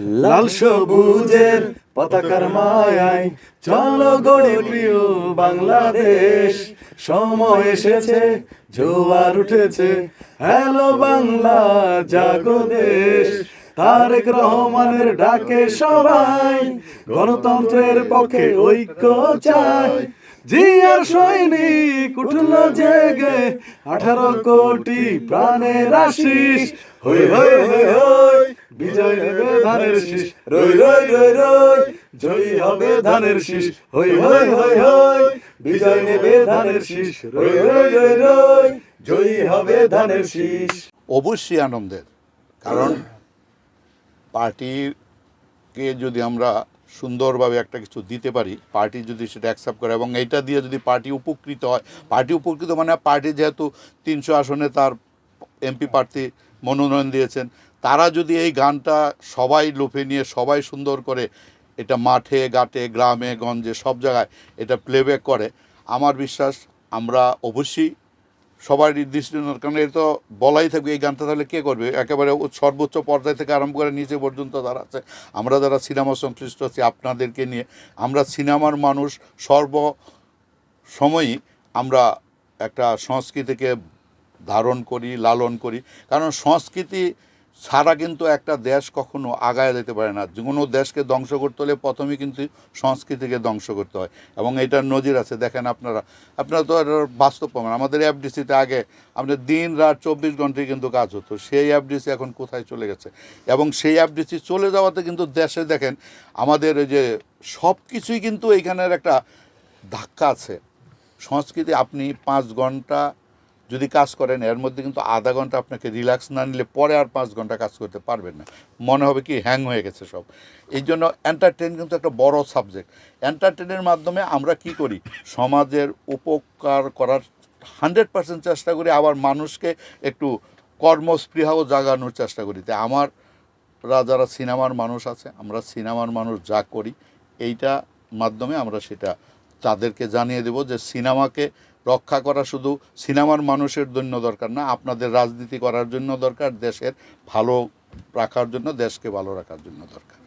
লাল সবুজের পতাকার মায়ায়। চলো গড়ে প্রিয় বাংলাদেশ। সময় এসেছে, জোয়ার উঠেছে। হ্যালো বাংলা, জাগো দেশ। তারেক রহমানের ডাকে সবাই, গণতন্ত্রের পক্ষে ঐক্য চাই। জিয়ার সৈনিক উঠল জেগে, আঠারো কোটি প্রাণের আশিস। হই হই হই ধানের শীষ। রই রই রই রই। জয়ী হবে ধানের শীষ। হই হই হই হই। বিজয় নেবে ধানের শীষ। রই রই রই রই। জয়ী হবে ধানের শীষ। অবশ্যই আনন্দের। কারণ পার্টিকে যদি আমরা সুন্দরভাবে একটা কিছু দিতে পারি পার্টি যদি সেটা অ্যাকসেপ্ট করে এবং এইটা দিয়ে যদি পার্টি উপকৃত হয় পার্টি উপকৃত মানে পার্টি যেহেতু তিনশো আসনে তার এমপি প্রার্থী মনোনয়ন দিয়েছেন তারা যদি এই গানটা সবাই লোভে নিয়ে, সবাই সুন্দর করে, এটা মাঠে, ঘাটে, গ্রামে, গঞ্জে, সব জায়গায় এটা প্লেব্যাক করে, আমার বিশ্বাস আমরা অবশ্যই সবার দৃষ্টি কারণ এটা তো বলাই থাকবে এই গানটা তাহলে কে করবে? একেবারে সর্বোচ্চ পর্যায় থেকে আরম্ভ করে নিচে পর্যন্ত যারা আছে, আমরা যারা সিনেমা সংশ্লিষ্ট আছি, আপনাদেরকে নিয়ে, আমরা সিনেমার মানুষ সর্ব সময়ই আমরা একটা সংস্কৃতিকে ধারণ করি, লালন করি। কারণ সংস্কৃতি ছাড়া কিন্তু একটা দেশ কখনো আগায় যেতে পারে না। যে কোনো দেশকে ধ্বংস করতে হলে প্রথমে কিন্তু সংস্কৃতিকে ধ্বংস করতে হয় এবং এটার নজির আছে। দেখেন আপনারা আপনারা তো এটার বাস্তব প্রমাণ। আমাদের এফডিসিতে আগে আমাদের দিন রাত চব্বিশ ঘন্টায় কিন্তু কাজ হতো। সেই এফডিসি এখন কোথায় চলে গেছে? এবং সেই এফডিসি চলে যাওয়াতে কিন্তু দেশে দেখেন আমাদের যে সব কিছুই কিন্তু এইখানের একটা ধাক্কা আছে। সংস্কৃতি আপনি পাঁচ ঘণ্টা যদি কাজ করেন, এর মধ্যে কিন্তু আধা ঘণ্টা আপনাকে রিল্যাক্স না নিলে পরে আর পাঁচ ঘণ্টা কাজ করতে পারবেন না। মনে হবে কি হ্যাং হয়ে গেছে সব। এই জন্য এন্টারটেন কিন্তু একটা বড় সাবজেক্ট এন্টারটেনের মাধ্যমে আমরা কি করি? সমাজের উপকার করার হান্ড্রেড পার্সেন্ট চেষ্টা করি, আবার মানুষকে একটু কর্মস্পৃহাও জাগানোর চেষ্টা করি। তাই আমার যারা সিনেমার মানুষ আছে, আমরা সিনেমার মানুষ যা করি, এইটা মাধ্যমে আমরা সেটা তাদেরকে জানিয়ে দেব যে সিনেমাকে রক্ষা করা শুধু সিনেমার মানুষের জন্য দরকার না, আপনাদের রাজনীতি করার জন্য দরকার, দেশের ভালো রাখার জন্য, দেশকে ভালো রাখার জন্য দরকার।